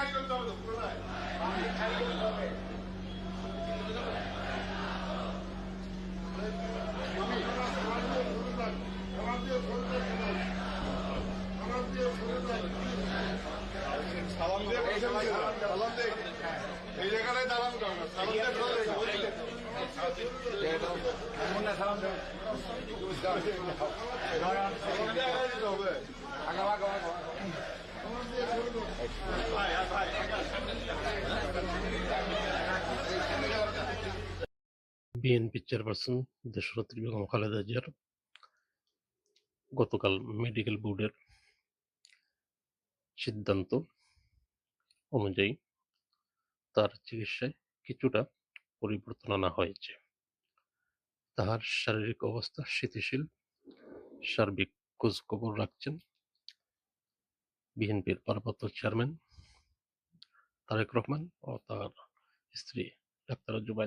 খালি করে একটু দাম দিয়ে খালি করো। পুরোটাই খালি করতে হবে তো, পুরোটাই। বাকি খালি করতে হবে। সালাম দিয়ে বসে বসে দাও। সালাম দিয়ে এই জায়গাটায় দাঁড়ানো দরকার সালাম দিয়ে বসে বসে সালাম দিয়ে আগায় দিতে হবে বিএনপি চেয়ারপারসন দেশরত্রী বেগম খালেদা জিয়ার গতকাল মেডিকেল বোর্ডের সিদ্ধান্ত অনুযায়ী তার চিকিৎসায় কিছুটা পরিবর্তন আনা হয়েছে। তাহার শারীরিক অবস্থা স্থিতিশীল, সার্বিক খোঁজখবর রাখছেন বিএনপির ভারপ্রাপ্ত চেয়ারম্যান তারেক রহমান ও তার স্ত্রী ডাক্তার জুবাই